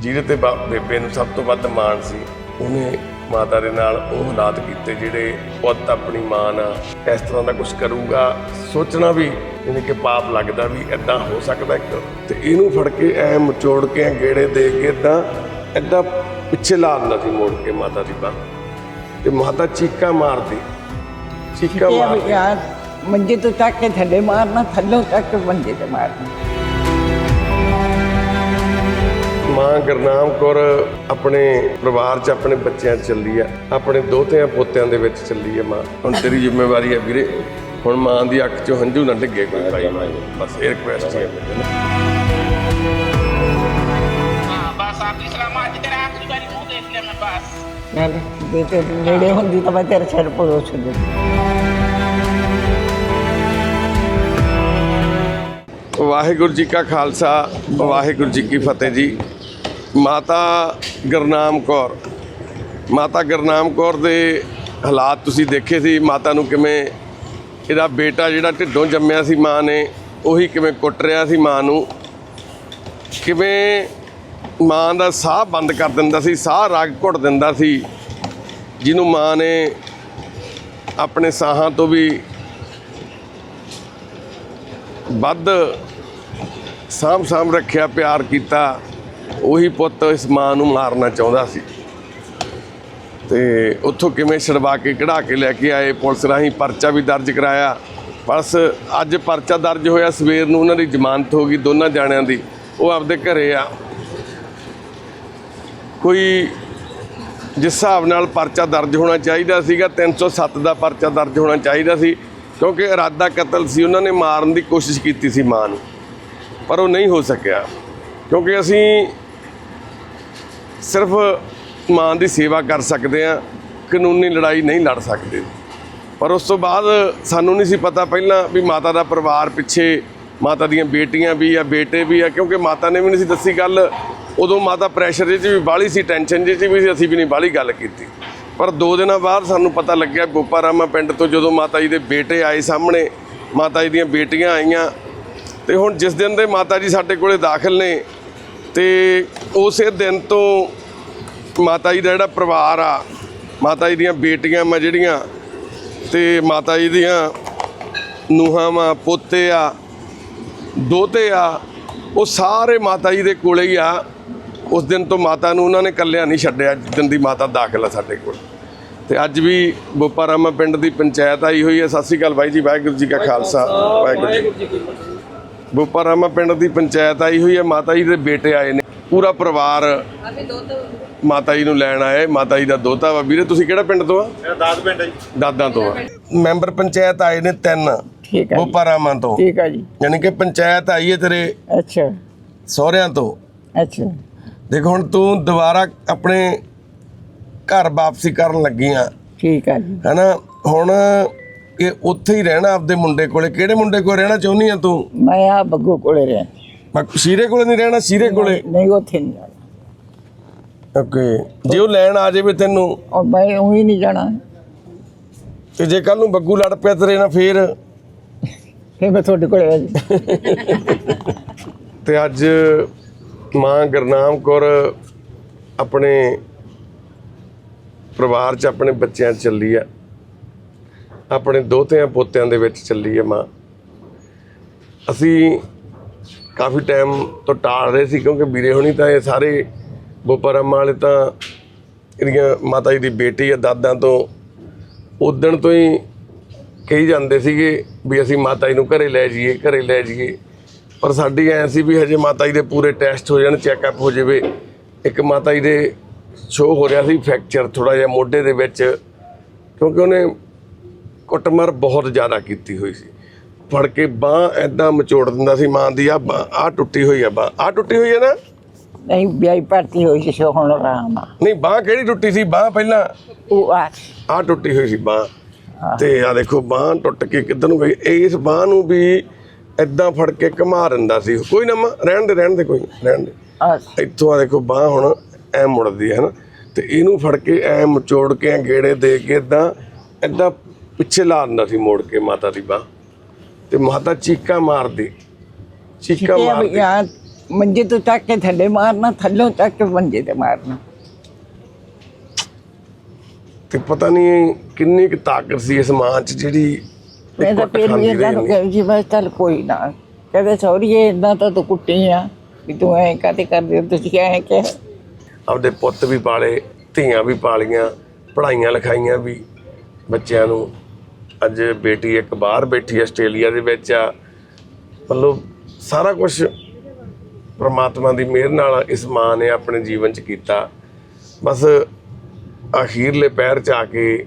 ਜਿਹਦੇ ਤੇ ਬੇਬੇ ਨੂੰ ਸਭ ਤੋਂ ਵੱਧ ਮਾਣ ਸੀ ਉਹਨੇ ਮਾਤਾ ਦੇ ਨਾਲ ਉਹ ਹਾਲਾਤ ਕੀਤੇ ਜਿਹੜੇ ਪੁੱਤ ਆਪਣੀ ਮਾਂ ਨਾਲ ਇਸ ਤਰ੍ਹਾਂ ਦਾ ਕੁਝ ਕਰੂਗਾ ਸੋਚਣਾ ਵੀ ਇਹਨੇ ਕਿ ਪਾਪ ਲੱਗਦਾ ਵੀ ਐਦਾਂ ਹੋ ਸਕਦਾ ਇੱਕ ਤੇ ਇਹਨੂੰ ਫੜ ਕੇ ਐ ਮਚੋੜ ਕੇ ਐਂ ਗੇੜੇ ਦੇ ਕੇ ਏਦਾਂ ਐਦਾਂ ਪਿੱਛੇ ਲਾ ਦਿੰਦਾ ਸੀ ਮੋੜ ਕੇ ਮਾਤਾ ਦੀ ਬਾਹ। ਤੇ ਮਾਤਾ ਚੀਕਾਂ ਮਾਰਦੀ ਚੀਕਾਂ ਮਾਰਦੀ। ਯਾਰ ਮੰਜੇ ਤੋਂ ਚੱਕ ਕੇ ਥੱਲੇ ਮਾਰਨਾ ਥੱਲੋਂ ਚੱਕ ਕੇ ਮੰਜੇ ਤੇ ਮਾਰਨਾ। ਮਾਂ ਗਰਨਾਮ ਕੌਰ ਆਪਣੇ ਪਰਿਵਾਰ 'ਚ ਆਪਣੇ ਬੱਚਿਆਂ 'ਚ ਚੱਲੀ ਆ ਆਪਣੇ ਦੋਹਤਿਆਂ ਪੋਤਿਆਂ ਦੇ ਵਿੱਚ ਚੱਲੀ ਆ ਮਾਂ। ਹੁਣ ਤੇਰੀ ਜ਼ਿੰਮੇਵਾਰੀ ਆ ਵੀਰੇ ਹੁਣ ਮਾਂ ਦੀ ਅੱਖ 'ਚੋਂ ਹੰਝੂ ਨਾ ਡਿੱਗੇ ਕੋਈ ਬਸ ਇਹ ਰਿਕੁਐਸਟ ਹੈ ਬਸ ਆਪਣੀ ਸਲਾਮਤ ਤੇਰਾ ਆਖਰੀ ਵਾਰੀ ਮੂੰਹ ਦੇਖ ਲਿਆ ਮੈਂ ਬਸ। ਮੈਂ ਜੇ ਤੇ ਨੇੜੇ ਹੁੰਦੀ ਤਾਂ ਮੈਂ ਤੇਰੇ ਸਿਰ ਪਰੋਸ ਦਿੰਦੀ ਵਾਹਿਗੁਰੂ ਜੀ ਕਾ ਖਾਲਸਾ ਵਾਹਿਗੁਰੂ ਜੀ ਕੀ ਫਤਿਹ ਜੀ। ਮਾਤਾ ਗੁਰਨਾਮ ਕੌਰ। ਮਾਤਾ ਗੁਰਨਾਮ ਕੌਰ ਦੇ ਹਾਲਾਤ ਤੁਸੀਂ ਦੇਖੇ ਸੀ, ਮਾਤਾ ਨੂੰ ਕਿਵੇਂ ਇਹਦਾ ਬੇਟਾ ਜਿਹੜਾ ਢਿੱਡੋਂ ਜੰਮਿਆ ਸੀ ਮਾਂ ਨੇ, ਉਹੀ ਕਿਵੇਂ ਕੁੱਟ ਰਿਹਾ ਸੀ ਮਾਂ ਨੂੰ। ਕਿਵੇਂ ਮਾਂ ਦਾ ਸਾਹ ਬੰਦ ਕਰ ਦਿੰਦਾ ਸੀ, ਸਾਹ ਰਗ ਘੁੱਟ ਦਿੰਦਾ ਸੀ, ਜਿਹਨੂੰ ਮਾਂ ਨੇ ਆਪਣੇ ਸਾਹਾਂ ਤੋਂ ਵੀ ਵੱਧ ਸਾਂਭ ਸਾਂਭ ਰੱਖਿਆ, ਪਿਆਰ ਕੀਤਾ। ਉਹੀ ਪੁੱਤ ਇਸ ਮਾਂ ਨੂੰ ਮਾਰਨਾ ਚਾਹੁੰਦਾ ਸੀ। ਤੇ ਉੱਥੋਂ ਕਿਵੇਂ ਛਡਵਾ ਕੇ, ਕਢਾ ਕੇ ਲੈ ਕੇ ਆਏ, ਪੁਲਿਸ ਰਾਹੀਂ ਪਰਚਾ ਵੀ ਦਰਜ ਕਰਾਇਆ। ਬਸ ਅੱਜ ਪਰਚਾ ਦਰਜ ਹੋਇਆ, ਸਵੇਰ ਨੂੰ ਉਹਨਾਂ ਦੀ ਜ਼ਮਾਨਤ ਹੋ ਗਈ ਦੋਨਾਂ ਜਾਣਿਆਂ ਦੀ। ਉਹ ਆਪਦੇ ਘਰੇ ਆ। ਕੋਈ ਜਿਸ ਹਿਸਾਬ ਨਾਲ ਪਰਚਾ ਦਰਜ ਹੋਣਾ ਚਾਹੀਦਾ ਸੀਗਾ 307 ਦਾ ਪਰਚਾ ਦਰਜ ਹੋਣਾ ਚਾਹੀਦਾ ਸੀ, ਕਿਉਂਕਿ ਇਰਾਦਾ ਕਤਲ ਸੀ, ਉਹਨਾਂ ਨੇ ਮਾਰਨ ਦੀ ਕੋਸ਼ਿਸ਼ ਕੀਤੀ ਸੀ ਮਾਂ ਨੂੰ। ਪਰ ਉਹ ਨਹੀਂ ਹੋ ਸਕਿਆ। ਕਿਉਂਕਿ ਅਸੀਂ ਸਿਰਫ ਮਾਂ ਦੀ ਸੇਵਾ ਕਰ ਸਕਦੇ ਹਾਂ ਕਾਨੂੰਨੀ ਲੜਾਈ ਨਹੀਂ ਲੜ ਸਕਦੇ। ਪਰ ਉਸ ਤੋਂ ਬਾਅਦ ਸਾਨੂੰ ਨਹੀਂ ਸੀ ਪਤਾ ਪਹਿਲਾਂ ਵੀ ਮਾਤਾ ਦਾ ਪਰਿਵਾਰ ਪਿੱਛੇ ਮਾਤਾ ਦੀਆਂ ਬੇਟੀਆਂ ਵੀ ਆ, ਬੇਟੇ ਵੀ ਆ, ਕਿਉਂਕਿ ਮਾਤਾ ਨੇ ਵੀ ਨਹੀਂ ਸੀ ਦੱਸੀ ਗੱਲ। ਉਦੋਂ ਮਾਤਾ ਪ੍ਰੈਸ਼ਰ ਜਿਹੇ 'ਚ ਵੀ ਬਾਹਲੀ ਸੀ ਟੈਨਸ਼ਨ ਜਿਹੇ 'ਚ ਵੀ ਸੀ, ਅਸੀਂ ਵੀ ਨਹੀਂ ਬਾਹਲੀ ਗੱਲ ਕੀਤੀ। ਪਰ ਦੋ ਦਿਨਾਂ ਬਾਅਦ ਸਾਨੂੰ ਪਤਾ ਲੱਗਿਆ ਗੋਪਾਰਾਮਾ ਪਿੰਡ ਤੋਂ ਜਦੋਂ ਮਾਤਾ ਜੀ ਦੇ ਬੇਟੇ ਆਏ ਸਾਹਮਣੇ, ਮਾਤਾ ਜੀ ਦੀਆਂ ਬੇਟੀਆਂ ਆਈਆਂ। ਤੇ ਹੁਣ ਜਿਸ ਦਿਨ ਦੇ ਮਾਤਾ ਜੀ ਸਾਡੇ ਕੋਲੇ ਦਾਖਲ ਨੇ ਤੇ ਉਸੇ ਦਿਨ ਤੋਂ ਮਾਤਾ ਜੀ ਦਾ ਜਿਹੜਾ ਪਰਿਵਾਰ ਆ, ਮਾਤਾ ਜੀ ਦੀਆਂ ਬੇਟੀਆਂ ਮੈਂ ਜਿਹੜੀਆਂ ਤੇ ਮਾਤਾ ਜੀ ਦੀਆਂ ਨੂਹਾਂ ਵਾ, ਪੋਤੇ ਆ, ਦੋਤੇ ਆ, ਉਹ ਸਾਰੇ ਮਾਤਾ ਜੀ ਦੇ ਕੋਲੇ ਹੀ ਆ। ਉਸ ਦਿਨ ਤੋਂ ਮਾਤਾ ਨੂੰ ਉਹਨਾਂ ਨੇ ਕੱਲਿਆਂ ਨਹੀਂ ਛੱਡਿਆ, ਜਿਸ ਦੀ ਮਾਤਾ ਦਾਖਲ ਆ ਸਾਡੇ ਕੋਲ। ਤੇ ਅੱਜ ਵੀ ਬੋਪਾਰਾਮਾ ਪਿੰਡ ਦੀ ਪੰਚਾਇਤ ਆਈ ਹੋਈ ਹੈ। ਸਤਿ ਸ਼੍ਰੀ ਅਕਾਲ ਬਾਈ ਜੀ, ਵਾਹਿਗੁਰੂ ਜੀ ਕਾ ਖਾਲਸਾ, ਵਾਹਿਗੁਰੂ ਜੀ ਕੀ ਫਤਿਹ। ਬੋਪਾਰਾਮਾ ਪਿੰਡ ਦੀ ਪੰਚਾਇਤ ਆਈ ਹੋਈ ਹੈ ਮਾਤਾ ਜੀ ਦੇ ਬੇਟੇ ਆਏ ਨੇ। ਪੂਰਾ ਪਰਿਵਾਰ ਮਾਤਾ ਜੀ ਨੂੰ ਲੈਣ ਆਏ ਮਾਤਾ ਜੀ ਦਾ ਦੋਤਾ ਵਾ। ਵੀਰੇ ਤੁਸੀਂ ਕਿਹੜਾ ਪਿੰਡ ਤੋਂ ਆ? ਮੇਰਾ ਦਾਦ ਪਿੰਡ ਹੈ ਜੀ। ਦਾਦਾਂ ਤੋਂ ਆ। ਮੈਂਬਰ ਪੰਚਾਇਤ ਆਏ ਨੇ ਤਿੰਨ ਠੀਕ ਹੈ ਬੋਪਾਰਾਮਾ ਤੋਂ। ਠੀਕ ਹੈ ਜੀ। ਯਾਨੀ ਕਿ ਪੰਚਾਇਤ ਆਈ ਹੈ ਤੇਰੇ ਅੱਛਾ। ਸਹੁਰਿਆਂ ਤੋਂ। ਅੱਛਾ। ਦੇਖ ਹੁਣ ਤੂੰ ਦੁਬਾਰਾ ਆਪਣੇ ਘਰ ਵਾਪਸੀ ਕਰਨ ਲੱਗੀ ਆ ਠੀਕ ਹੈ ਜੀ। ਹੈਨਾ? ਹੁਣ ਇਹ ਉੱਥੇ ਹੀ ਰਹਿਣਾ ਆਪਦੇ ਮੁੰਡੇ ਕੋਲੇ। ਕਿਹੜੇ ਮੁੰਡੇ ਕੋਲ ਰਹਿਣਾ ਚਾਹੁੰਦੀ ਆ ਤੂੰ? ਮੈਂ ਆ ਬੱਗੂ ਕੋਲੇ ਰਹਿ। ਮੈਂ ਸੀਰੇ ਕੋਲੇ ਨਹੀਂ ਰਹਿਣਾ ਸੀਰੇ ਕੋਲੇ? ਨਹੀਂ ਉੱਥੇ ਨਹੀਂ ਜਾਣਾ ਓਕੇ। ਜੇ ਉਹ ਲੈਣ ਆ ਜਾਵੇ ਤੈਨੂੰ? ਔਰ ਮੈਂ ਉਹੀ ਨਹੀਂ ਜਾਣਾ। ਤੇ ਜੇ ਕੱਲ ਨੂੰ ਬੱਗੂ ਲੜ ਪਿਆ ਤੇਰੇ ਨਾਲ ਫੇਰ? ਫਿਰ ਮੈਂ ਤੁਹਾਡੇ ਕੋਲੇ ਆ ਜੀ ਤੇ ਅੱਜ ਮਾਂ ਗੁਰਨਾਮ ਕੌਰ ਆਪਣੇ ਪਰਿਵਾਰ 'ਚ ਆਪਣੇ ਬੱਚਿਆਂ 'ਚ ਚੱਲੀ ਆ। ਆਪਣੇ ਦੋਤਿਆਂ ਪੋਤਿਆਂ ਦੇ ਵਿੱਚ ਚੱਲੀ ਹੈ ਮਾਂ। ਅਸੀਂ ਕਾਫੀ ਟਾਈਮ ਤੋਂ ਟਾਲ ਰਹੇ ਸੀ ਕਿਉਂਕਿ ਵੀਰੇ ਹੋਣੀ ਤਾਂ ਇਹ ਸਾਰੇ ਬੋਪਰਮ ਵਾਲੇ ਤਾਂ ਇਹਦੀਆਂ ਮਾਤਾ ਜੀ ਦੀ ਬੇਟੀ ਆ, ਦਾਦਾਂ ਤੋਂ ਉਦਣ ਤੋਂ ਹੀ ਕਹੀ ਜਾਂਦੇ ਸੀਗੇ ਵੀ ਅਸੀਂ ਮਾਤਾ ਜੀ ਨੂੰ ਘਰੇ ਲੈ ਜਾਈਏ, ਘਰੇ ਲੈ ਜਾਈਏ। ਪਰ ਸਾਡੀ ਐ ਸੀ ਵੀ ਹਜੇ ਮਾਤਾ ਜੀ ਦੇ ਪੂਰੇ ਟੈਸਟ ਹੋ ਜਾਣ ਚੈੱਕਅਪ ਹੋ ਜਾਵੇ। ਇੱਕ ਮਾਤਾ ਜੀ ਦੇ ਸ਼ੋ ਹੋ ਰਿਹਾ ਸੀ ਫ੍ਰੈਕਚਰ ਥੋੜਾ ਜਿਹਾ ਮੋਢੇ ਦੇ ਵਿੱਚ। ਕਿਉਂਕਿ ਉਹਨੇ ਕੁੱਟਮਾਰ ਬਹੁਤ ਜ਼ਿਆਦਾ ਕੀਤੀ ਹੋਈ ਸੀ। ਫੜ ਕੇ ਬਾਹ ਐਦਾਂ ਮਚੋੜ ਦਿੰਦਾ ਸੀ ਮਾਂ ਦੀ ਆ ਆ ਟੁੱਟੀ ਹੋਈ ਆ ਬਾਹ। ਆ ਟੁੱਟੀ ਹੋਈ ਹੈ ਨਾ? ਨਹੀਂ ਵਿਆਹੀ ਭਰਤੀ ਹੋਈ ਸੀ ਸੋ ਹੁਣ ਆਰਾਮ ਆ। ਨਹੀਂ ਬਾਹ ਕਿਹੜੀ ਟੁੱਟੀ ਸੀ? ਬਾਹ ਪਹਿਲਾਂ? ਉਹ ਆ। ਆ ਟੁੱਟੀ ਹੋਈ ਸੀ ਬਾਹ। ਤੇ ਆ ਦੇਖੋ ਬਾਹ ਟੁੱਟ ਕੇ ਕਿੱਧਰ ਨੂੰ ਗਈ? ਇਸ ਬਾਹ ਨੂੰ ਵੀ ਐਦਾਂ ਫੜ ਕੇ ਘੁਮਾ ਦਿੰਦਾ ਸੀ। ਕੋਈ ਨਾ ਮਾਂ, ਰਹਿਣ ਦੇ ਰਹਿਣ ਦੇ ਕੋਈ ਨੀ, ਰਹਿਣ ਦੇ। ਆ ਇੱਥੋਂ ਆ ਦੇਖੋ ਬਾਹ ਹੁਣ ਐ ਮੁੜਦੀ ਹੈ ਨਾ। ਤੇ ਇਹਨੂੰ ਫੜ ਕੇ ਐ ਮਚੋੜ ਕੇ ਐਂ ਗੇੜੇ ਦੇ ਕੇ ਇਦਾਂ ਇਦਾਂ ਪਿੱਛੇ ਲਾ ਦਿੰਦਾ ਸੀ ਮੋੜ ਕੇ ਮਾਤਾ ਦੀ ਬਾਹ। ਤੇ ਮਾਤਾ ਚੀਕਾਂ ਮਾਰਦੀ ਚੀਕਾਂ ਮਾਰਦੀ। ਯਾਰ ਮੰਜੇ ਤੋਂ ਚੱਕ ਕੇ ਥੱਲੇ ਮਾਰਨਾ ਥੱਲੋਂ ਚੱਕ ਕੇ ਮੰਜੇ ਤੇ ਮਾਰਨਾ। ਤੇ ਪਤਾ ਨਹੀਂ ਕਿੰਨੀ ਕੁ ਤਾਕਤ ਸੀ ਇਸ ਮਾਂ 'ਚ ਜਿਹੜੀ ਮੈਂ ਤਾਂ ਫਿਰ ਵੀ ਇਹਨਾਂ ਨੂੰ ਰਹੀ ਕਿਹਾ ਜੀ ਮੈਂ ਚੱਲ ਕੋਈ ਨਾ। ਕਹਿੰਦੇ ਸੌਰੀਏ ਇਦਾਂ ਤਾਂ ਤੂੰ ਕੁੱਟੀ ਆ ਵੀ ਤੂੰ ਐਂ ਕਾਤੇ ਕਰਦੇ? ਤੁਸੀਂ ਐਂ ਕਿਹਾ। ਆਪਦੇ ਪੁੱਤ ਵੀ ਪਾਲੇ ਧੀਆਂ ਵੀ ਪਾਲੀਆਂ ਪੜ੍ਹਾਈਆਂ ਲਿਖਾਈਆਂ ਵੀ ਬੱਚਿਆਂ ਨੂੰ। ਅੱਜ ਬੇਟੀ ਇੱਕ ਬਾਹਰ ਬੈਠੀ ਆਸਟ੍ਰੇਲੀਆ ਦੇ ਵਿੱਚ ਆ। ਮਤਲਬ ਸਾਰਾ ਕੁਝ ਪ੍ਰਮਾਤਮਾ ਦੀ ਮਿਹਰ ਨਾਲ ਇਸ ਮਾਂ ਨੇ ਆਪਣੇ ਜੀਵਨ 'ਚ ਕੀਤਾ। ਬਸ ਅਖੀਰਲੇ ਪੈਰ 'ਚ ਆ ਕੇ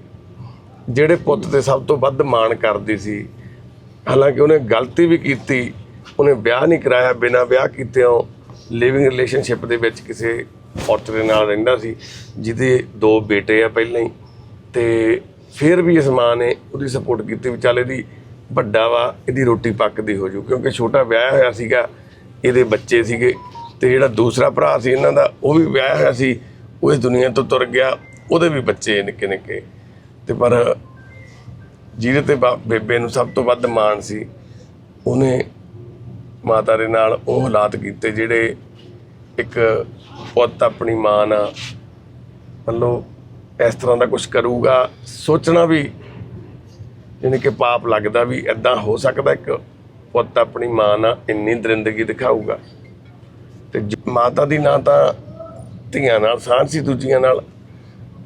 ਜਿਹੜੇ ਪੁੱਤ ਤੇ ਸਭ ਤੋਂ ਵੱਧ ਮਾਣ ਕਰਦੀ ਸੀ, ਹਾਲਾਂਕਿ ਉਹਨੇ ਗਲਤੀ ਵੀ ਕੀਤੀ, ਉਹਨੇ ਵਿਆਹ ਨਹੀਂ ਕਰਾਇਆ, ਬਿਨਾਂ ਵਿਆਹ ਕੀਤੇ ਉਹ ਲਿਵਿੰਗ ਰਿਲੇਸ਼ਨਸ਼ਿਪ ਦੇ ਵਿੱਚ ਕਿਸੇ ਔਰਤ ਦੇ ਨਾਲ ਰਹਿੰਦਾ ਸੀ, ਜਿਹਦੇ ਦੋ ਬੇਟੇ ਆ ਪਹਿਲਾਂ ਹੀ, ਤੇ ਫਿਰ ਵੀ ਇਸ ਮਾਂ ਨੇ ਉਹਦੀ ਸਪੋਰਟ ਕੀਤੀ ਵੀ ਚੱਲ ਇਹਦੀ ਵੱਡਾ ਵਾ, ਇਹਦੀ ਰੋਟੀ ਪੱਕਦੀ ਹੋ ਜੂ, ਕਿਉਂਕਿ ਛੋਟਾ ਵਿਆਹ ਹੋਇਆ ਸੀਗਾ, ਇਹਦੇ ਬੱਚੇ ਸੀਗੇ ਤੇ ਜਿਹੜਾ ਦੂਸਰਾ ਭਰਾ ਸੀ ਇਹਨਾਂ ਦਾ, ਉਹ ਵੀ ਵਿਆਹ ਹੋਇਆ ਸੀ, ਉਹ ਇਸ ਦੁਨੀਆ ਤੋਂ ਤੁਰ ਗਿਆ, ਉਹਦੇ ਵੀ ਬੱਚੇ ਨਿੱਕੇ ਨਿੱਕੇ। ਤੇ ਪਰ ਜਿਹਦੇ ਤੇ ਬਾ- ਬੇਬੇ ਨੂੰ ਸਭ ਤੋਂ ਵੱਧ ਮਾਣ ਸੀ, ਉਹਨੇ ਮਾਤਾ ਦੇ ਨਾਲ ਉਹ ਹਾਲਾਤ ਕੀਤੇ ਜਿਹੜੇ ਇੱਕ ਪੁੱਤ ਆਪਣੀ ਮਾਂ ਨਾਲ ਮਤਲਬ ਇਸ ਤਰ੍ਹਾਂ ਦਾ ਕੁਝ ਕਰੂਗਾ, ਸੋਚਣਾ ਵੀ ਯਾਨੀ ਕਿ ਪਾਪ ਲੱਗਦਾ ਵੀ ਐਦਾਂ ਹੋ ਸਕਦਾ, ਇੱਕ ਪੁੱਤ ਆਪਣੀ ਮਾਂ ਨਾਲ ਇੰਨੀ ਦਰਿੰਦਗੀ ਦਿਖਾਊਗਾ। ਤੇ ਜ- ਮਾਤਾ ਦੀ ਨਾ ਤਾਂ ਧੀਆਂ ਨਾਲ ਸਾਂਝ ਸੀ ਦੂਜੀਆਂ ਨਾਲ,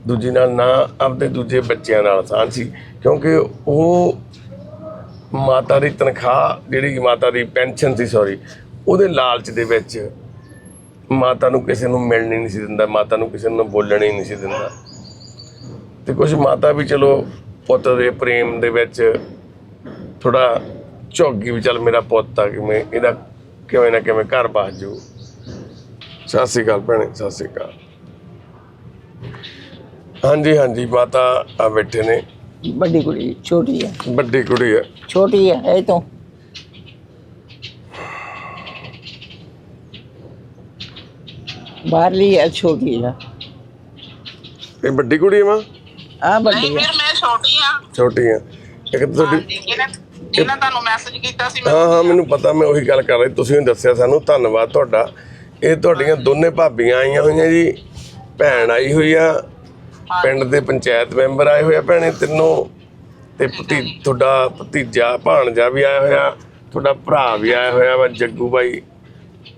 ਦੂਜੀ ਨਾਲ ਨਾ ਆਪਦੇ ਦੂਜੇ ਬੱਚਿਆਂ ਨਾਲ ਸਾਂਝ ਸੀ, ਕਿਉਂਕਿ ਉਹ ਮਾਤਾ ਦੀ ਤਨਖਾਹ, ਜਿਹੜੀ ਮਾਤਾ ਦੀ ਪੈਨਸ਼ਨ ਸੀ ਸੌਰੀ ਉਹਦੇ ਲਾਲਚ ਦੇ ਵਿੱਚ ਮਾਤਾ ਨੂੰ ਕਿਸੇ ਨੂੰ ਮਿਲਣ ਨਹੀਂ ਸੀ ਦਿੰਦਾ, ਮਾਤਾ ਨੂੰ ਕਿਸੇ ਨੂੰ ਬੋਲਣ ਹੀ ਨਹੀਂ ਸੀ ਦਿੰਦਾ। ਤੇ ਕੁਝ ਮਾਤਾ ਵੀ ਚਲੋ ਪੁੱਤ ਦੇ ਪ੍ਰੇਮ ਦੇ ਵਿੱਚ ਥੋੜਾ ਝੋਗੀ ਵੀ ਚੱਲ ਮੇਰਾ ਪੁੱਤ ਆ ਕਿਵੇਂ ਇਹਦਾ ਕਿਵੇਂ ਨਾ ਕਿਵੇਂ ਘਰ ਬਸ ਜੂ। ਸਤਿ ਸ਼੍ਰੀ ਅਕਾਲ ਭੈਣੇ ਸਤਿ ਸ਼੍ਰੀ ਅਕਾਲ। ਹਾਂਜੀ ਹਾਂਜੀ ਮਾਤਾ ਆ ਬੈਠੇ ਨੇ। ਵੱਡੀ ਕੁੜੀ ਛੋਟੀ ਹੈ ਵੱਡੀ ਕੁੜੀ ਹੈ ਛੋਟੀ ਹੈ ਇਹ ਤੋਂ। ਬਾਹਰਲੀ ਹੈ ਛੋਟੀ ਹੈ ਇਹ ਵੱਡੀ ਕੁੜੀ ਹੈ ਮਾਂ? ਆ ਨਹੀਂ ਵੱਡੀ ਹੈ ਵੀਰ ਮੈਂ ਛੋਟੀ ਆ। ਛੋਟੀ ਹੈ ਇੱਕ ਤੁਹਾਡੀ ਹਾਂਜੀ ਇਹਨੇ ਇਹਨਾਂ ਤੁਹਾਨੂੰ ਮੈਸੇਜ ਕੀਤਾ ਸੀ ਮੈਂ ਹਾਂ ਹਾਂ ਮੈਨੂੰ ਪਤਾ ਮੈਂ ਉਹੀ ਗੱਲ ਕਰ ਰਹੀ। ਤੁਸੀਂ ਦੱਸਿਆ ਸਾਨੂੰ ਧੰਨਵਾਦ ਤੁਹਾਡਾ। ਇਹ ਤੁਹਾਡੀਆਂ ਦੋਨੇ ਭਾਬੀਆਂ ਆਈਆਂ ਹੋਈਆਂ ਜੀ। ਭੈਣ ਆਈ ਹੋਈ ਆ। ਪਿੰਡ ਦੇ ਪੰਚਾਇਤ ਮੈਂਬਰ ਆਏ ਹੋਏ ਆ ਭੈਣੇ ਤਿੰਨੋਂ। ਤੇ ਭਤੀ ਤੁਹਾਡਾ ਭਤੀਜਾ ਭਾਣਜਾ ਵੀ ਆਇਆ ਹੋਇਆ। ਤੁਹਾਡਾ ਭਰਾ ਵੀ ਆਇਆ ਹੋਇਆ ਵਾ ਜੱਗੂ ਬਾਈ।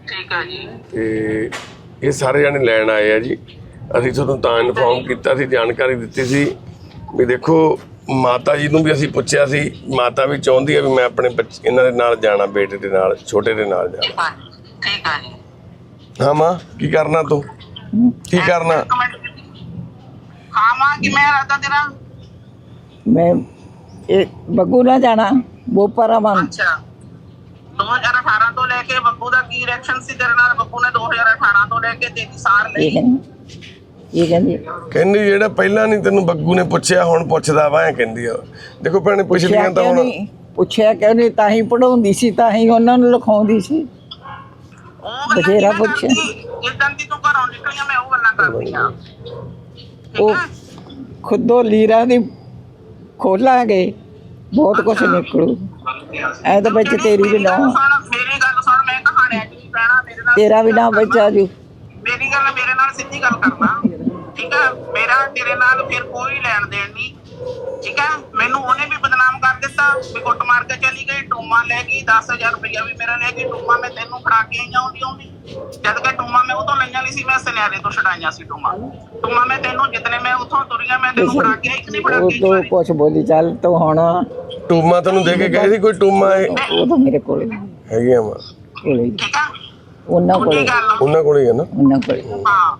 ਠੀਕ ਆ ਜੀ। ਤੇ ਇਹ ਸਾਰੇ ਜਣੇ ਲੈਣ ਆਏ ਆ ਜੀ। ਅਸੀਂ ਤੁਹਾਨੂੰ ਤਾਂ ਇਨਫੋਰਮ ਕੀਤਾ ਸੀ ਜਾਣਕਾਰੀ ਦਿੱਤੀ ਸੀ ਵੀ ਦੇਖੋ ਮਾਤਾ ਜੀ ਨੂੰ ਵੀ ਅਸੀਂ ਪੁੱਛਿਆ ਸੀ ਮਾਤਾ ਵੀ ਚਾਹੁੰਦੀ ਆ ਵੀ ਮੈਂ ਆਪਣੇ ਬੱਚੇ ਇਹਨਾਂ ਦੇ ਨਾਲ ਜਾਣਾ ਬੇਟੇ ਦੇ ਨਾਲ ਛੋਟੇ ਦੇ ਨਾਲ ਜਾਣਾ। ਠੀਕ ਆ ਜੀ। ਹਾਂ ਮਾਂ ਕੀ ਕਰਨਾ ਤੂੰ? ਕੀ ਕਰਨਾ? ਹਾਂ ਮਾਂ ਕਿ ਮੈਂ ਰਾਤਾ ਤੇਰਾ? ਮੈਂ ਇਹ ਬੱਗੂ ਨਾ ਜਾਣਾ ਬੋਪਰਾ ਮਨ ਅੱਛਾ। 2018 ਤੋਂ ਲੈ ਕੇ ਬੱਬੂ ਦਾ ਕੀ ਰਿਐਕਸ਼ਨ ਸੀ ਤੇਰੇ ਨਾਲ? ਬੱਬੂ ਨੇ 2018 ਤੋਂ ਲੈ ਕੇ 3 ਸਾਲ ਇਹ ਲਈ ਇਹ ਕਹਿੰਦੀ? ਕਹਿੰਦੀ ਜਿਹੜਾ ਪਹਿਲਾਂ ਨਹੀਂ ਤੈਨੂੰ ਬੱਗੂ ਨੇ ਪੁੱਛਿਆ ਹੁਣ ਪੁੱਛਦਾ ਵਾ ਐ ਕਹਿੰਦੀ ਆ। ਦੇਖੋ ਭੈਣੇ ਪਿਛਲੀਆਂ ਤਾਂ ਹੁਣ ਨਹੀਂ? ਪੁੱਛਿਆ ਕਿਉਂ ਨਹੀਂ? ਤਾਂ ਹੀ ਪੜਾਉਂਦੀ ਸੀ ਤਾਂ ਹੀ ਉਹਨਾਂ ਨੂੰ ਲਿਖਾਉਂਦੀ ਸੀ। ਉਹ ਗੱਲਾਂ ਬਥੇਰਾ ਪੁੱਛਿਆ। ਕਰਦੀ? ਜਿੱਦਣ ਦੀ ਤੂੰ ਘਰੋਂ ਨਿਕਲੀਆਂ ਮੈਂ ਉਹ ਗੱਲਾਂ ਕਰਦੀ ਆ। ਉਹ ਖੁਦੋਂ ਲੀਰਾਂ ਦੀ ਖੋਲਾਂਗੇ ਬਹੁਤ ਕੁਝ ਨਿਕਲੂ। ਐ ਤਾਂ ਬੱਚੇ ਤੇਰੀ ਵੀ ਨਾ ਮੇਰੀ ਗੱਲ ਸੁਣ ਮੈਂ ਕਹਾਣੀਆਂ ਚ ਨਹੀਂ ਪੈਣਾ ਮੇਰੇ ਨਾਲ ਤੇਰਾ ਵੀ ਨਾ ਬੱਚਾ ਜੂ ਮੇਰੀ ਗੱਲ ਮੇਰੇ ਨਾਲ ਸਿੱਧੀ ਗੱਲ ਕਰਨਾ ਠੀਕ ਆ ਮੇਰਾ ਤੇਰੇ ਨਾਲ ਫਿਰ ਕੋਈ ਲੈਣ ਦੇਣ ਨਹੀਂ। ਠੀਕ ਆ ਮੈਨੂੰ ਉਹਨੇ ਵੀ ਬਦਨਾਮ ਕਰ ਦਿੱਤਾ ਵੀ ਕੁੱਟ ਮਾਰ ਕੇ ਚਲੀ ਗਈ ਟੂਮਾ ਲੈ ਗਈ 10000 ਰੁਪਇਆ ਵੀ ਮੇਰਾ ਲੈ ਗਈ ਟੂਮਾ ਮੈਂ ਤੈਨੂੰ ਫੜਾ ਕੇ ਆਈ ਆਉਂਦੀ ਆਉਂਦੀ ਜਦ ਕਿ ਟੂਮਾ ਮੈਂ ਉਹ ਤੋਂ ਲਈਆਂ ਨਹੀਂ ਸੀ ਮੈਂ ਸੁਨਿਆਰੇ ਤੋਂ ਛਡਾਈਆਂ ਸੀ ਟੂਮਾ। ਟੂਮਾ ਮੈਂ ਤੈਨੂੰ ਜਿਤਨੇ ਮੈਂ ਉੱਥੋਂ ਤੁਰੀਆਂ ਮੈਂ ਤੈਨੂੰ ਫੜਾ ਕੇ ਆਈ ਕਿ ਨਹੀਂ ਫੜਾ ਕੇ ਤੋਂ? ਕੁਝ ਬੋਲੀ ਚੱਲ ਤੂੰ ਹੁਣ। ਟੂਮਾ ਤੈਨੂੰ ਦੇ ਕੇ ਗਏ ਸੀ ਕੋਈ ਟੂਮਾ ਇਹ? ਉਹ ਤਾਂ ਮੇਰੇ ਕੋਲੇ ਹੈਗੀਆਂ ਵਾ। ਕੋਲੇ ਹੀ। ਠੀਕ ਆ ਉਹਨਾਂ ਕੋਲੇ ਉਹਨਾਂ ਕੋਲ ਹੀ ਹੈ ਨਾ? ਉਹਨਾਂ ਕੋਲੇ ਹਾਂ।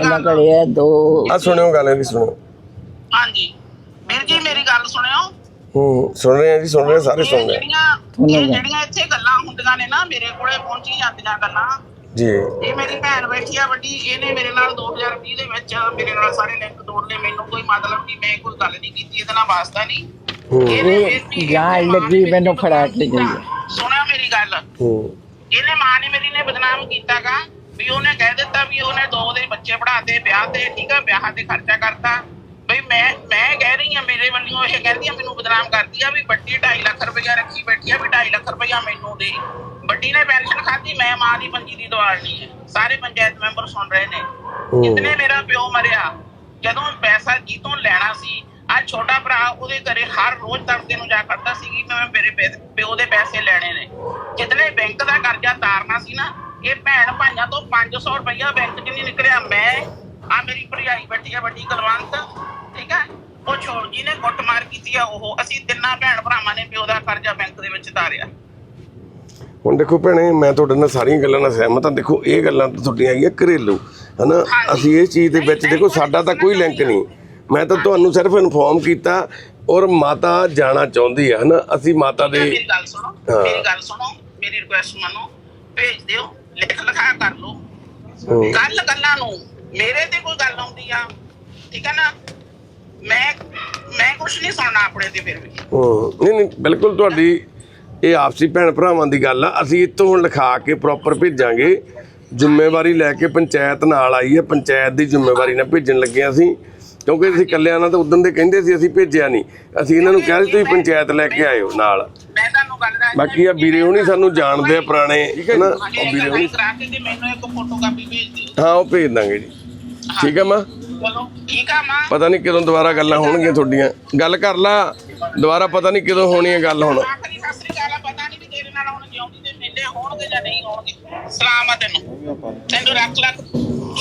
ਉਹਨਾਂ ਗੱਲ ਕੋਲੇ ਹੈ ਦੋ। ਆ ਸੁਣਿਓ ਗੱਲ ਇਹਦੀ ਸੁਣਿਓ। ਹਾਂਜੀ। ਵੀਰ ਜੀ ਮੇਰੀ ਗੱਲ ਸੁਣਿਓ। ਹੂੰ ਸੁਣ ਰਹੇ ਆ ਜੀ ਸੁਣ ਰਹੇ ਆ, ਸਾਰੇ ਇਹ ਸੁਣ ਰਹੇ ਆ। ਜਿਹੜੀਆਂ ਸੁਣ ਇਹ ਰਹੇ ਆ। ਜਿਹੜੀਆਂ ਇੱਥੇ ਗੱਲਾਂ ਹੁੰਦੀਆਂ ਨੇ ਨਾ ਮੇਰੇ ਕੋਲੇ ਪਹੁੰਚੀ ਜਾਂਦੀਆਂ ਗੱਲਾਂ। ਜੀ। ਇਹ ਮੇਰੀ ਭੈਣ ਬੈਠੀ ਆ ਵੱਡੀ ਇਹਨੇ ਮੇਰੇ ਨਾਲ 2020 ਦੇ ਵਿੱਚ ਮੇਰੇ ਨਾਲ ਸਾਰੇ ਲਿੰਕ ਤੋੜ ਲਏ। ਮੈਨੂੰ ਕੋਈ ਮਤਲਬ ਨਹੀਂ ਮੈਂ ਕੋਈ ਗੱਲ ਨਹੀਂ ਕੀਤੀ ਇਹਦੇ ਨਾਲ ਵਾਸਤਾ ਨਹੀਂ। ਹੂੰ। ਇਹਨੇ ਇਹ ਫਿਰ ਵੀ ਲੱਗੀ ਨੇ ਮੈਨੂੰ ਫੜਾ ਕੇ ਗਈ ਹੈ। ਸੁਣਿਓ ਮੇਰੀ ਗੱਲ। ਹੂੰ। ਇਹਨੇ ਮਾਂ ਨੇ ਮੇਰੀ ਨੇ ਬਦਨਾਮ ਕੀਤਾਗਾ। ਵੀ ਉਹਨੇ ਕਹਿ ਦਿੱਤਾ ਵੀ ਉਹਨੇ ਦੋ ਦੇ ਬੱਚੇ ਪੜਾਤੇ ਵਿਆਹ ਤੇ ਠੀਕ ਆ ਵਿਆਹਾਂ ਤੇ ਖਰਚਾ ਕਰਤਾ। ਬਈ ਮੈਂ ਮੈਂ ਕਹਿ ਰਹੀ ਆ ਮੇਰੇ ਵੱਲੋਂ ਇਹ ਕਹਿੰਦੀ ਆ ਮੈਨੂੰ ਬਦਨਾਮ ਕਰਦੀ ਆ ਵੀ ਵੱਡੀ 2.5 ਲੱਖ ਰੁਪਇਆ ਰੱਖੀ ਬੈਠੀ ਆ ਵੀ 2.5 ਲੱਖ ਰੁਪਇਆ ਮੈਨੂੰ ਦੇ। ਵੱਡੀ ਨੇ ਪੈਨਸ਼ਨ ਖਾਧੀ ਮੈਂ ਮਾਂ ਦੀ ਪੰਜੀ ਦੀ ਦਵਾਲਣੀ ਹੈ ਸਾਰੇ ਪੰਚਾਇਤ ਮੈਂਬਰ ਸੁਣ ਰਹੇ ਨੇ। ਜਿਤਨੇ ਮੇਰਾ ਪਿਓ ਮਰਿਆ ਜਦੋਂ ਪੈਸਾ ਜੀਤੋਂ ਲੈਣਾ ਸੀ ਆ ਛੋਟਾ ਭਰਾ ਉਹਦੇ ਘਰੇ ਹਰ ਰੋਜ਼ ਤੜਕੇ ਨੂੰ ਜਾ ਕਰਦਾ ਸੀ ਕਿ ਮੈਂ ਮੇਰੇ ਪਿਓ ਦੇ ਪੈਸੇ ਲੈਣੇ ਨੇ। ਜਿਤਨੇ ਬੈਂਕ ਦਾ ਕਰਜ਼ਾ ਤਾਰਨਾ ਸੀ ਨਾ ਇਹ ਭੈਣ ਭਾਈਆਂ ਤੋਂ 500 ਰੁਪਇਆ ਬੈਂਕ 'ਚ ਨਹੀਂ ਨਿਕਲਿਆ। ਮੈਂ ਆ ਮੇਰੀ ਭਰਜਾਈ ਬੈਠੀ ਆ ਵੱਡੀ ਕਲਵੰਤ। ਠੀਕ ਹੈ? ਉਹ ਛੋੜ ਜੀ ਨੇ ਕੁੱਟਮਾਰ ਕੀਤੀ ਆ ਉਹ। ਅਸੀਂ ਤਿੰਨਾਂ ਭੈਣ ਭਰਾਵਾਂ ਨੇ ਪਿਓ ਦਾ ਕਰਜ਼ਾ ਬੈਂਕ ਦੇ ਵਿੱਚ ਤਾਰਿਆ। ਹੁਣ ਦੇਖੋ ਭੈਣੇ ਮੈਂ ਤੁਹਾਡੇ ਨਾਲ ਸਾਰੀਆਂ ਗੱਲਾਂ ਨਾਲ ਸਹਿਮਤ ਹਾਂ। ਦੇਖੋ ਇਹ ਗੱਲਾਂ ਤਾਂ ਤੁਹਾਡੀਆਂ ਆਈਆਂ ਘਰੇਲੂ ਹਨਾ? ਅਸੀਂ ਇਸ ਚੀਜ਼ ਦੇ ਵਿੱਚ ਦੇਖੋ ਸਾਡਾ ਤਾਂ ਕੋਈ ਲਿੰਕ ਨਹੀਂ। ਮੈਂ ਤਾਂ ਤੁਹਾਨੂੰ ਸਿਰਫ ਇਨਫੋਰਮ ਕੀਤਾ ਔਰ ਮਾਤਾ ਜਾਣਾ ਚਾਹੁੰਦੀ ਹੈ ਹਨਾ? ਅਸੀਂ ਮਾਤਾ ਦੇ ਮੇਰੀ ਗੱਲ ਸੁਣੋ ਹਾਂ। ਮੇਰੀ ਗੱਲ ਸੁਣੋ ਮੇਰੀ ਰਿਕੁਐਸਟ ਮੰਨੋ। ਭੇਜ ਦਿਓ। ਲਿਖ ਲਿਖਾ ਕਰ ਲਓ। ਹੂੰ। ਗੱਲ ਗੱਲਾਂ ਨੂੰ ਮੇਰੇ ਤੇ ਕੋਈ ਗੱਲ ਆਉਂਦੀ ਆ ਠੀਕ ਹੈ ਨਾ? ਮੈਂ ਮੈਂ ਕੁਝ ਨਹੀਂ ਸੁਣਨਾ ਆਪਣੇ ਤੇ ਫਿਰ ਵੀ। ਹੂੰ। ਨਹੀਂ ਨਹੀਂ ਬਿਲਕੁਲ ਤੁਹਾਡੀ ਇਹ ਆਪਸੀ ਭੈਣ ਭਰਾਵਾਂ ਦੀ ਗੱਲ ਆ। ਅਸੀਂ ਇੱਥੋਂ ਹੁਣ ਲਿਖਾ ਕੇ ਪ੍ਰੋਪਰ ਭੇਜਾਂਗੇ। ਜ਼ਿੰਮੇਵਾਰੀ ਲੈ ਕੇ ਪੰਚਾਇਤ ਨਾਲ ਆਈ ਹੈ ਪੰਚਾਇਤ ਦੀ ਜ਼ਿੰਮੇਵਾਰੀ ਨਾਲ ਭੇਜਣ ਲੱਗੇ ਹਾਂ ਅਸੀਂ। ਕਿਉਂਕਿ ਅਸੀਂ ਇਕੱਲਿਆਂ ਨਾਲ ਤਾਂ ਉਦੋਂ ਦੇ ਕਹਿੰਦੇ ਸੀ ਅਸੀਂ ਭੇਜਿਆ ਨਹੀਂ। ਅਸੀਂ ਇਹਨਾਂ ਨੂੰ ਕਿਹਾ ਸੀ ਤੁਸੀਂ ਪੰਚਾਇਤ ਲੈ ਕੇ ਆਇਓ ਨਾਲ। ਮੈਂ ਤੁਹਾਨੂੰ ਗੱਲ ਦੱਸ ਬਾਕੀ ਆ ਵੀਰੇ ਹੁਣੀ ਸਾਨੂੰ ਜਾਣਦੇ ਆ ਪੁਰਾਣੇ ਠੀਕ ਹੈ ਨਾ ਉਹ ਵੀਰੇ ਹੁਣੀ। ਕਰਾ ਕੇ ਤੇ ਮੈਨੂੰ ਇੱਕ ਫੋਟੋ ਕਾਪੀ ਭੇਜ ਦਿਓ। ਹਾਂ ਉਹ ਭੇਜ ਦਾਂਗੇ ਜੀ। ਠੀਕ ਹੈ ਮਾਂ? ਚਲੋ ਠੀਕ ਆ ਮਾਂ। ਪਤਾ ਨਹੀਂ ਕਦੋਂ ਦੁਬਾਰਾ ਗੱਲਾਂ ਹੋਣਗੀਆਂ ਤੁਹਾਡੀਆਂ। ਗੱਲ ਕਰ ਲਾ ਦੁਬਾਰਾ ਪਤਾ ਨਹੀਂ ਕਦੋਂ ਹੋਣੀ ਹੈ ਗੱਲ ਹੁਣ। ਆਖਰੀ ਸਤਿ ਸ੍ਰੀ ਅਕਾਲ ਆ, ਪਤਾ ਨਹੀਂ ਵੀ ਤੇਰੇ ਨਾਲ ਹੁਣ ਜਿਉਂਦੀ ਦੇ ਮੇਲੇ ਹੋਣਗੇ ਜਾਂ ਨਹੀਂ ਹੋਣਗੇ। ਸਲਾਮ ਆ ਤੈਨੂੰ। ਤੈਨੂੰ ਰੱਖ ਲੱਖ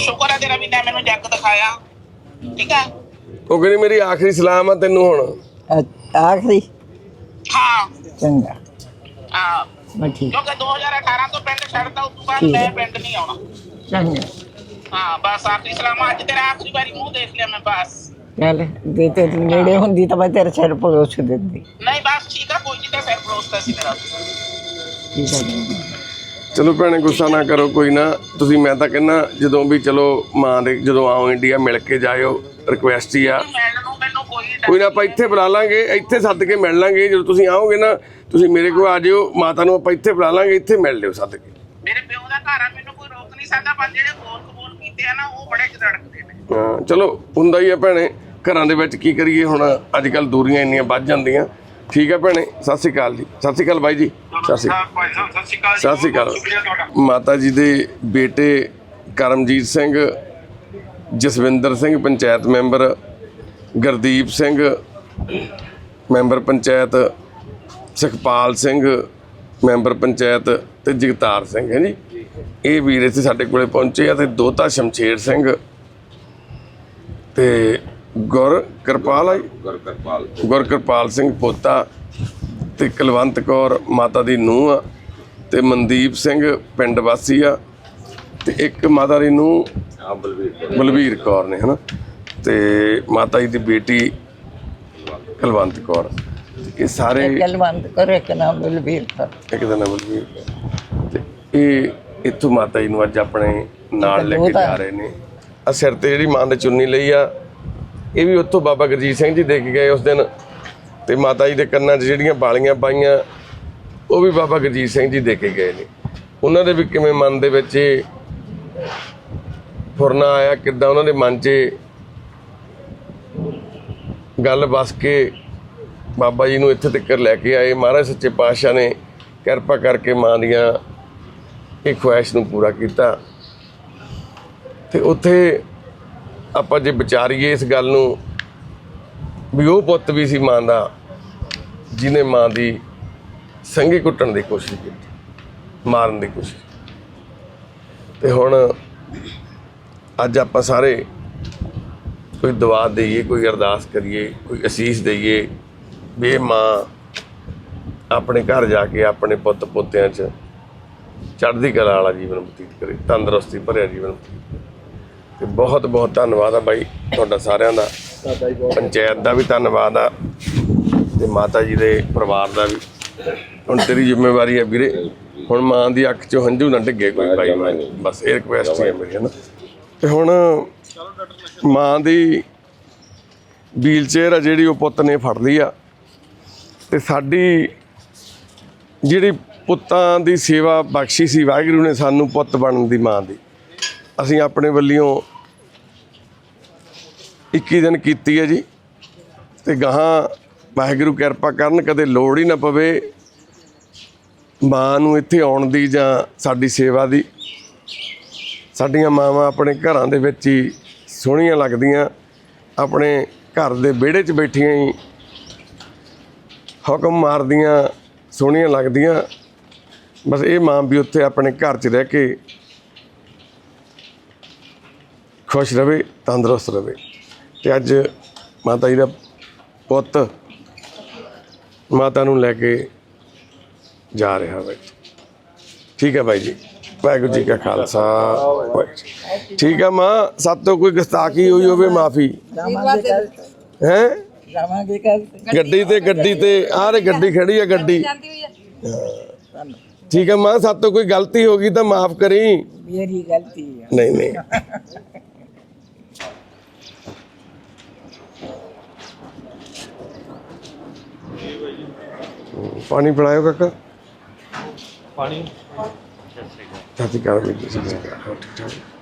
ਸ਼ੁਕਰ ਆ ਤੇਰਾ ਵੀ ਤੈਂ ਮੈਨੂੰ ਜੱਗ ਦਿਖਾਇਆ। ਠੀਕ ਆ ਉਹ ਕਹਿੰਦੀ ਮੇਰੀ ਆਖਰੀ ਸਲਾਮ ਆ ਤੈਨੂੰ ਹੁਣ। ਅ- ਆਖਰੀ? ਹਾਂ। ਚੰਗਾ। ਹਾਂ। ਮੈਂ ਠੀਕ। ਕਿਉਂਕਿ 2018 ਤੋਂ ਪਿੰਡ ਛੱਡਦਾ ਉਸ ਤੋਂ ਬਾਅਦ ਮੈਂ ਪਿੰਡ ਨਹੀਂ ਆਉਣਾ। ਚੰਗਾ। ਹਾਂ ਬਸ ਆਖਰੀ ਸਲਾਮ ਅੱਜ ਤੇਰਾ ਆਖਰੀ ਵਾਰੀ ਮੂੰਹ ਦੇਖ ਲਿਆ ਮੈਂ ਬਸ। ਚੱਲ ਜੇ ਤੇ ਨੇੜੇ ਹੁੰਦੀ ਤਾਂ ਮੈਂ ਤੇਰੇ ਸਿਰ ਪਰੋਸ ਦਿੰਦੀ। ਨਹੀਂ ਬਸ ਠੀਕ ਆ ਕੋਈ ਨਹੀਂ ਤਾਂ ਸਿਰ ਪਰੋਸਤਾ ਸੀ ਮੇਰਾ। ਠੀਕ ਹੈ ਜੀ। ਚਲੋ ਭੈਣੇ ਗੁੱਸਾ ਨਾ ਕਰੋ ਕੋਈ ਨਾ। ਤੁਸੀਂ ਮੈਂ ਤਾਂ ਕਹਿੰਦਾ ਜਦੋਂ ਵੀ ਚਲੋ ਮਾਂ ਦੇ ਜਦੋਂ ਆਓ ਇੰਡੀਆ ਮਿਲ ਕੇ ਜਾਇਓ ਰਿਕੁਐਸਟ ਹੀ ਆ। ਮਿਲਣ ਨੂੰ ਮੈਨੂੰ ਕੋਈ ਨਾ ਆਪਾਂ ਇੱਥੇ ਬੁਲਾ ਲਾਂਗੇ ਇੱਥੇ ਸੱਦ ਕੇ ਮਿਲ ਲਾਂਗੇ। ਜਦੋਂ ਤੁਸੀਂ ਆਓਗੇ ਨਾ ਤੁਸੀਂ ਮੇਰੇ ਕੋਲ ਆ ਜਿਓ ਮਾਤਾ ਨੂੰ ਆਪਾਂ ਇੱਥੇ ਬੁਲਾ ਲਾਂਗੇ ਇੱਥੇ ਮਿਲ ਲਿਓ ਸੱਦ ਕੇ। ਮੇਰੇ ਪਿਓ ਦਾ ਘਰ ਆ ਮੈਨੂੰ ਕੋਈ ਰੋਕ ਨਹੀਂ ਸਕਦਾ ਪਰ ਜਿਹੜੇ ਬੋਲ ਕਬੂਲ ਕੀਤੇ ਆ ਨਾ ਉਹ ਬੜੇ ਚੜਕਦੇ ਨੇ। ਹਾਂ ਚਲੋ ਹੁੰਦਾ ਹੀ ਆ ਭੈਣੇ। ਘਰਾਂ ਦੇ ਵਿੱਚ ਕੀ ਕਰੀਏ ਹੁਣ ਅੱਜ ਕੱਲ ਦੂਰੀਆਂ ਇੰਨੀਆਂ ਵੱਧ ਜਾਂਦੀਆਂ। ਠੀਕ ਹੈ ਭੈਣੇ ਸਤਿ ਸ਼੍ਰੀ ਅਕਾਲ ਜੀ। ਸਤਿ ਸ਼੍ਰੀ ਅਕਾਲ ਬਾਈ ਜੀ। ਸਤਿ ਸ਼੍ਰੀ ਅਕਾਲ। ਭਾਈ ਸਾਹਿਬ ਸਤਿ ਸ਼੍ਰੀ ਅਕਾਲ ਸਤਿ ਸ਼੍ਰੀ ਅਕਾਲ। ਸ਼ੁਕਰੀਆ ਤੁਹਾਡਾ। ਮਾਤਾ ਜੀ ਦੇ ਬੇਟੇ Karamjit Singh Jaswinder Singh panchayat member Gurdeep Singh member panchayat Sukhpal Singh member panchayat ਤੇ ਜਗਤਾਰ ਸਿੰਘ ਹੈ ਜੀ ਇਹ ਵੀਰ ਇੱਥੇ ਸਾਡੇ ਕੋਲੇ ਪਹੁੰਚੇ ਆ ਤੇ ਦੋਤਾ ਸ਼ਮਸ਼ੇਰ ਸਿੰਘ ਤੇ ਗੁਰ ਕਿਰਪਾਲ ਆ ਜੀ? ਗੁਰ ਕਿਰਪਾਲ ਸਿੰਘ ਪੋਤਾ ਤੇ ਕੁਲਵੰਤ ਕੌਰ ਮਾਤਾ ਦੀ ਨੂੰਹ ਆ ਤੇ ਮਨਦੀਪ ਸਿੰਘ ਪਿੰਡ ਵਾਸੀ ਆ ਤੇ ਇੱਕ ਮਾਤਾ ਦੀ ਨੂੰਹ ਬਲਵੀਰ ਕੌਰ। ਨੇ ਹਨਾ? ਤੇ ਮਾਤਾ ਜੀ ਦੀ ਬੇਟੀ ਕੁਲਵੰਤ ਕੌਰ ਇਹ ਸਾਰੇ ਕਲਵੰਤ ਕਰੋ ਇੱਕ ਨਾਮ ਬਲਬੀਰ ਕਰ। ਇੱਕ ਦਿਨ ਬਲਵੀਰ ਕੌਰ। ਤੇ ਇਹ ਇੱਥੋਂ ਮਾਤਾ ਜੀ ਨੂੰ ਅੱਜ ਆਪਣੇ ਨਾਲ ਲੈ ਕੇ ਜਾ ਰਹੇ ਨੇ। ਆ ਸਿਰ ਤੇ ਜਿਹੜੀ ਮਾਂ ਨੇ ਚੁੰਨੀ ਲਈ ਆ ਇਹ ਵੀ ਉੱਥੋਂ ਬਾਬਾ ਗੁਰਜੀਤ ਸਿੰਘ ਜੀ ਦੇ ਕੇ ਗਏ ਉਸ ਦਿਨ। ਤੇ ਮਾਤਾ ਜੀ ਦੇ ਕੰਨਾਂ 'ਚ ਜਿਹੜੀਆਂ ਬਾਲੀਆਂ ਪਾਈਆਂ, ਉਹ ਵੀ ਬਾਬਾ ਗੁਰਜੀਤ ਸਿੰਘ ਜੀ ਦੇ ਕੇ ਗਏ ਨੇ। ਉਹਨਾਂ ਦੇ ਵੀ ਕਿਵੇਂ ਮਨ ਦੇ ਵਿੱਚ ਫੁਰਨਾ ਆਇਆ, ਕਿੱਦਾਂ ਉਹਨਾਂ ਦੇ ਮਨ 'ਚ ਗੱਲ ਬਸ ਕੇ ਬਾਬਾ ਜੀ ਨੂੰ ਇੱਥੇ ਤੱਕ ਲੈ ਕੇ ਆਏ। ਮਹਾਰਾਜ ਸੱਚੇ ਪਾਤਸ਼ਾਹ ਨੇ ਕਿਰਪਾ ਕਰਕੇ ਮਾਂ ਦੀਆਂ ਇਹ ਖੁਆਇਸ਼ ਨੂੰ ਪੂਰਾ ਕੀਤਾ। ਤੇ ਉੱਥੇ ਆਪਾਂ ਜੇ ਵਿਚਾਰੀਏ ਇਸ ਗੱਲ ਨੂੰ ਵੀ ਉਹ ਪੁੱਤ ਵੀ ਸੀ ਮਾਂ ਦਾ, ਜਿਹਨੇ ਮਾਂ ਦੀ ਸੰਗੀ ਕੁੱਟਣ ਦੀ ਕੋਸ਼ਿਸ਼ ਕੀਤੀ, ਮਾਰਨ ਦੀ ਕੋਸ਼ਿਸ਼ ਤੇ ਹੁਣ ਅੱਜ ਆਪਾਂ ਸਾਰੇ ਕੋਈ ਦੁਆ ਦਈਏ, ਕੋਈ ਅਰਦਾਸ ਕਰੀਏ, ਕੋਈ ਅਸੀਸ ਦਈਏ ਵੀ ਮਾਂ ਆਪਣੇ ਘਰ ਜਾ ਕੇ ਆਪਣੇ ਪੁੱਤ ਪੋਤਿਆਂ 'ਚ ਚੜ੍ਹਦੀ ਕਲਾ ਵਾਲਾ ਜੀਵਨ ਬਤੀਤ ਕਰੇ, ਤੰਦਰੁਸਤੀ ਭਰਿਆ ਜੀਵਨ ਬਤੀਤ ਕਰੇ। ਤੇ ਬਹੁਤ ਬਹੁਤ ਧੰਨਵਾਦ ਆ ਬਾਈ, ਤੁਹਾਡਾ ਸਾਰਿਆਂ ਦਾ। ਪੰਚਾਇਤ ਦਾ ਵੀ ਧੰਨਵਾਦ ਆ ਤੇ ਮਾਤਾ ਜੀ ਦੇ ਪਰਿਵਾਰ ਦਾ ਵੀ। ਹੁਣ ਤੇਰੀ ਜ਼ਿੰਮੇਵਾਰੀ ਹੈ ਵੀਰੇ। ਹੁਣ ਮਾਂ ਦੀ ਅੱਖ 'ਚੋਂ ਹੰਝੂ ਨਾ ਡਿੱਗੇ ਕੋਈ ਬਾਈ ਮੈਂ। ਬਸ ਇਹ ਰਿਕੁਐਸਟ ਹੈ ਮੇਰੀ ਨਾ? ਤੇ ਹੁਣ ਮਾਂ ਦੀ ਵੀਲ ਚੇਅਰ ਆ ਜਿਹੜੀ ਉਹ ਪੁੱਤ ਨੇ ਫੜ ਲਈ ਆ। ਤੇ ਸਾਡੀ ਜਿਹੜੀ ਪੁੱਤਾਂ ਦੀ ਸੇਵਾ ਬਖਸ਼ੀ ਸੀ ਵਾਹਿਗੁਰੂ ਨੇ ਸਾਨੂੰ ਪੁੱਤ ਬਣਨ ਦੀ ਮਾਂ ਦੀ। ਅਸੀਂ ਆਪਣੇ ਵੱਲੋਂ 21 ਦਿਨ ਕੀਤੀ ਹੈ ਜੀ। ਤੇ ਗਾਹਾਂ ਵਾਹਿਗੁਰੂ ਕਿਰਪਾ ਕਰਨ, ਕਦੇ ਲੋੜ ਹੀ ਨਾ ਪਵੇ ਮਾਂ ਨੂੰ ਇੱਥੇ ਆਉਣ ਦੀ ਜਾਂ ਸਾਡੀ ਸੇਵਾ ਦੀ। ਸਾਡੀਆਂ ਮਾਵਾਂ ਆਪਣੇ ਘਰਾਂ ਦੇ ਵਿੱਚ ਹੀ ਸੋਹਣੀਆਂ ਲੱਗਦੀਆਂ, ਆਪਣੇ ਘਰ ਦੇ ਵਿਹੜੇ 'ਚ ਬੈਠੀਆਂ ਹੀ ਹੁਕਮ ਮਾਰਦੀਆਂ, ਸੋਹਣੀਆਂ ਲੱਗਦੀਆਂ। ਬਸ ਇਹ ਮਾਂ ਵੀ ਉੱਥੇ ਆਪਣੇ ਘਰ 'ਚ ਰਹਿ ਕੇ ਖੁਸ਼ ਰਵੇ ਤੰਦਰੁਸਤ ਰਵੇ ਤੇ ਅੱਜ ਮਾਤਾ ਜੀ ਦਾ ਪੁੱਤ ਮਾਤਾ ਨੂੰ ਲੈ ਕੇ ਜਾ ਰਿਹਾ ਬਾਈ ਠੀਕ ਹੈ ਬਾਈ ਜੀ। ਵਾਹਿਗੁਰੂ ਜੀ ਕਾ ਖਾਲਸਾ। ਵਾਹਿਗੁਰੂ। ਠੀਕ ਹੈ ਮਾਂ ਸਭ ਤੋਂ ਕੋਈ ਗੁਸਤਾਖੀ ਹੋਈ ਹੋਵੇ ਮਾਫੀ। ਜਾਵਾਂਗੇ ਹੈ? ਜਾਵਾਂਗੇ ਕੱਲ ਗੱਡੀ ਤੇ ਗੱਡੀ ਤੇ ਆਹ ਰੇ ਗੱਡੀ ਖੜੀ ਹੈ ਗੱਡੀ। ਠੀਕ ਹੈ ਮਾਂ ਸਭ ਤੋਂ ਕੋਈ ਗਲਤੀ ਹੋ ਗਈ ਤਾਂ ਮਾਫ ਕਰੀ। ਮੇਰੀ ਗਲਤੀ ਹੈ ਨਹੀਂ ਨਹੀਂ। ਪਾਣੀ ਪਿਲਾਇਓ ਕਾਕਾ। ਪਾਣੀ। ਚਾਚੀ ਕਰ ਵੀ ਤੁਸੀਂ ਠੀਕ ਠਾਕ।